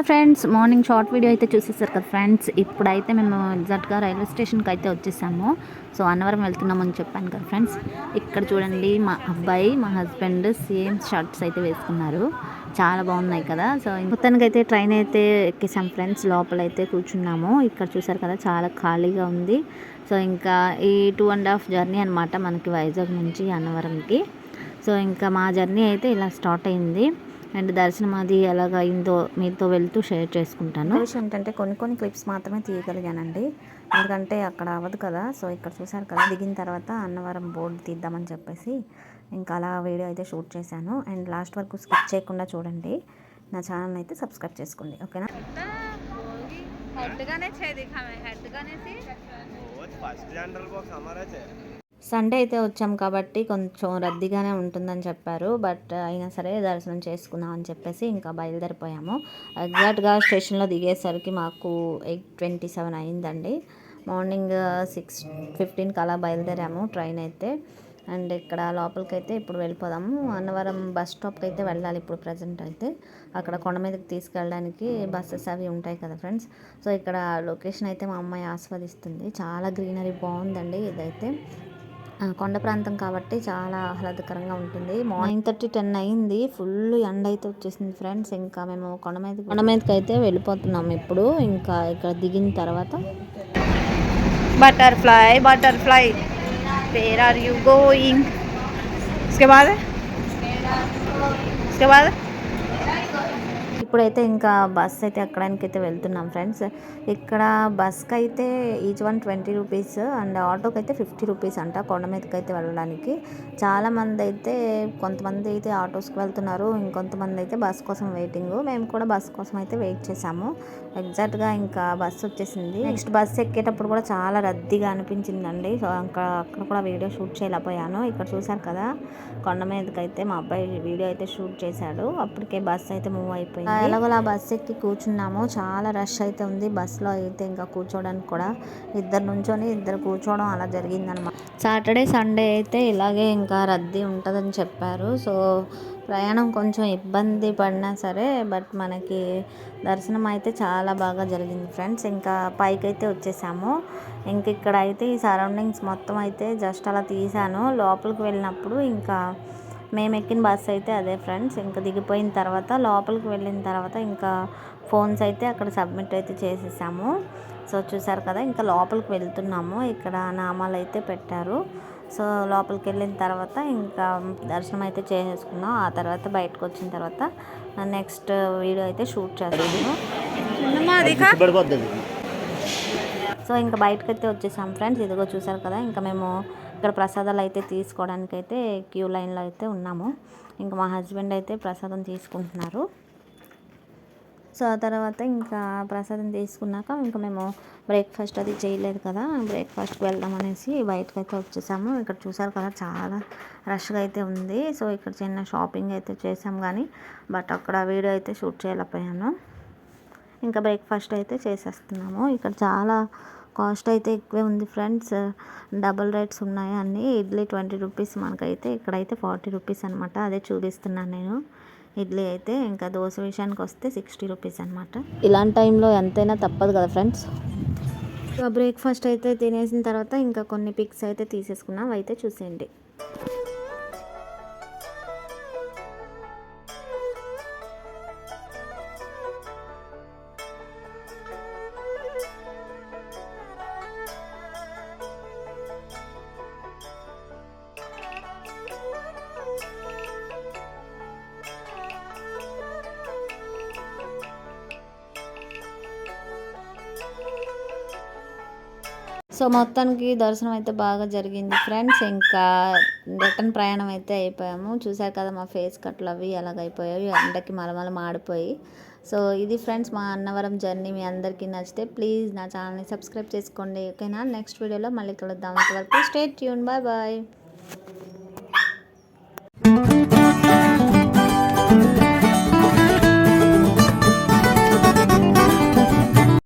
Hi friends morning short video అయితే చూసేసారు కదా ఫ్రెండ్స్. ఇప్పుడైతే మేము ఎగ్జాక్ట్గా రైల్వే స్టేషన్కి అయితే వచ్చేసాము. సో అన్నవరం వెళ్తున్నామని చెప్పాను కదా ఫ్రెండ్స్. ఇక్కడ చూడండి మా అబ్బాయి మా హస్బెండ్ సేమ్ షర్ట్స్ అయితే వేసుకున్నారు. చాలా బాగున్నాయి కదా. సో మొత్తానికి అయితే ట్రైన్ అయితే ఎక్కేసాం ఫ్రెండ్స్. లోపల అయితే కూర్చున్నాము. ఇక్కడ చూసారు కదా చాలా ఖాళీగా ఉంది. సో ఇంకా ఈ టూ అండ్ హాఫ్ జర్నీ అనమాట మనకి వైజాగ్ నుంచి అన్నవరంకి. సో ఇంకా మా జర్నీ అయితే ఇలా స్టార్ట్ అయింది. అండ్ దర్శనం అది ఎలాగ అయిందో మీతో వెళ్తూ షేర్ చేసుకుంటాను. విషయం ఏంటంటే కొన్ని కొన్ని క్లిప్స్ మాత్రమే తీయగలిగానండి. ఎందుకంటే అక్కడ అవ్వదు కదా సో ఇక్కడ చూశారు కదా దిగిన తర్వాత అన్నవరం బోర్డు తీద్దామని చెప్పేసి ఇంకా అలా వీడియో అయితే షూట్ చేశాను. అండ్ లాస్ట్ వరకు స్కిప్ చేయకుండా చూడండి. నా ఛానల్ అయితే సబ్స్క్రైబ్ చేసుకోండి ఓకేనా? సండే అయితే వచ్చాం కాబట్టి కొంచెం రద్దీగానే ఉంటుందని చెప్పారు. బట్ అయినా సరే దర్శనం చేసుకుందాం అని చెప్పేసి ఇంకా బయలుదేరిపోయాము. ఎగ్జాక్ట్గా స్టేషన్లో దిగేసరికి మాకు ఎయిట్ ట్వంటీ సెవెన్ అయిందండి. మార్నింగ్ సిక్స్ ఫిఫ్టీన్కి అలా బయలుదేరాము ట్రైన్ అయితే. అండ్ ఇక్కడ లోపలికి అయితే ఇప్పుడు వెళ్ళిపోదాము. అన్నవరం బస్ స్టాప్కి అయితే వెళ్ళాలి ఇప్పుడు ప్రజెంట్ అయితే. అక్కడ కొండ మీదకి తీసుకెళ్ళడానికి బస్సెస్ అవి ఉంటాయి కదా ఫ్రెండ్స్ సో ఇక్కడ లొకేషన్ అయితే మా అమ్మాయి ఆస్వాదిస్తుంది. చాలా గ్రీనరీ బాగుందండి ఇదైతే. కొండ ప్రాంతం కాబట్టి చాలా ఆహ్లాదకరంగా ఉంటుంది నైన్ థర్టీ టెన్ అయింది ఫుల్ ఎండ అయితే వచ్చేసింది ఫ్రెండ్స్ ఇంకా మేము కొండ మీద కొండ మీదకి అయితే వెళ్ళిపోతున్నాం ఇప్పుడు ఇంకా ఇక్కడ దిగిన తర్వాత butterfly butterfly where are you going उसके बाद उसके बाद ఇప్పుడైతే ఇంకా బస్ అయితే ఎక్కడానికి అయితే వెళ్తున్నాం ఫ్రెండ్స్. ఇక్కడ బస్కి అయితే each one twenty rupees and ఆటోకి అయితే ఫిఫ్టీ రూపీస్ అంట కొండ మీదకి అయితే వెళ్ళడానికి. చాలామంది అయితే కొంతమంది అయితే ఆటోస్కి వెళ్తున్నారు ఇంకొంతమంది అయితే బస్ కోసం వెయిటింగ్. మేము కూడా బస్ కోసం అయితే వెయిట్ చేసాము ఎగ్జాక్ట్గా ఇంకా బస్ వచ్చేసింది. నెక్స్ట్ బస్ ఎక్కేటప్పుడు కూడా చాలా రద్దీగా అనిపించిందండి. సో ఇంకా అక్కడ కూడా వీడియో షూట్ చేయలేకపోయాను. ఇక్కడ చూసారు కదా కొండ మీదకి అయితే మా అబ్బాయి వీడియో అయితే షూట్ చేశాడు. అప్పటికే బస్ అయితే మూవ్ అయిపోయింది. ఎలాగోలా బస్ ఎక్కి కూర్చున్నాము. చాలా రష్ అయితే ఉంది. బస్సులో అయితే ఇంకా కూర్చోవడానికి కూడా ఇద్దరు నుంచొని ఇద్దరు కూర్చోవడం అలా జరిగిందనమాట. సాటర్డే సండే అయితే ఇలాగే ఇంకా రద్దీ ఉంటుందని చెప్పారు. సో ప్రయాణం కొంచెం ఇబ్బంది పడినా సరే బట్ మనకి దర్శనం అయితే చాలా బాగా జరిగింది ఫ్రెండ్స్. ఇంకా పైకి అయితే వచ్చేసాము. ఇంక ఇక్కడ అయితే ఈ సరౌండింగ్స్ మొత్తం అయితే జస్ట్ అలా తీసాను లోపలికి వెళ్ళినప్పుడు ఇంకా మేము ఎక్కిన బస్ అయితే అదే ఫ్రెండ్స్. ఇంకా దిగిపోయిన తర్వాత లోపలికి వెళ్ళిన తర్వాత ఇంకా ఫోన్స్ అయితే అక్కడ సబ్మిట్ అయితే చేసేసాము. సో చూసారు కదా ఇంకా లోపలికి వెళ్తున్నాము. ఇక్కడ నామాలు అయితే పెట్టారు. సో లోపలికి వెళ్ళిన తర్వాత ఇంకా దర్శనం అయితే చేసేసుకున్నాం. ఆ తర్వాత బయటకు వచ్చిన తర్వాత నెక్స్ట్ వీడియో అయితే షూట్ చేస్తాను సో ఇంకా బయటకు అయితే వచ్చేసాం ఫ్రెండ్స్. ఇదిగో చూసారు కదా ఇంకా మేము ఇక్కడ ప్రసాదాలు అయితే తీసుకోవడానికి అయితే క్యూ లైన్లో అయితే ఉన్నాము. ఇంకా మా హస్బెండ్ అయితే ప్రసాదం తీసుకుంటున్నారు. సో ఆ తర్వాత ఇంకా ప్రసాదం తీసుకున్నాక ఇంకా మేము బ్రేక్ఫాస్ట్ అది చేయలేదు కదా బ్రేక్ఫాస్ట్కి వెళ్దాం అనేసి బయటకు అయితే వచ్చేసాము. ఇక్కడ చూసారు కదా చాలా రష్గా అయితే ఉంది. సో ఇక్కడ చిన్న షాపింగ్ అయితే చేసాం కానీ బట్ అక్కడ వీడియో అయితే షూట్ చేయలేకపోయాను. ఇంకా బ్రేక్ఫాస్ట్ అయితే చేసేస్తున్నాము. ఇక్కడ చాలా కాస్ట్ అయితే ఎక్కువే ఉంది ఫ్రెండ్స్. డబుల్ రేట్స్ ఉన్నాయి అన్నీ. ఇడ్లీ ట్వంటీ రూపీస్ మనకైతే ఇక్కడైతే ఫార్టీ రూపీస్ అనమాట అదే చూపిస్తున్నాను నేను. ఇడ్లీ అయితే ఇంకా దోశ విషయానికి వస్తే సిక్స్టీ రూపీస్ అనమాట ఇలాంటి టైంలో ఎంతైనా తప్పదు కదా ఫ్రెండ్స్. ఇంకా బ్రేక్ఫాస్ట్ అయితే తినేసిన తర్వాత ఇంకా కొన్ని పిక్స్ అయితే తీసేసుకున్నాం. అవి అయితే చూసేయండి. సో మొత్తానికి దర్శనం అయితే బాగా జరిగింది ఫ్రెండ్స్. ఇంకా రిటర్న్ ప్రయాణం అయితే అయిపోయాము. చూసారు కదా మా ఫేస్ కట్లు అవి ఎలాగైపోయాయి ఎండకి మలమల మాడిపోయి సో ఇది ఫ్రెండ్స్ మా అన్నవరం జర్నీ. మీ అందరికీ నచ్చితే ప్లీజ్ నా ఛానల్ని సబ్స్క్రైబ్ చేసుకోండి. ఓకేనా? నెక్స్ట్ వీడియోలో మళ్ళీ కలుద్దాం. అంతవరకు స్టే ట్యూన్ బాయ్ బాయ్.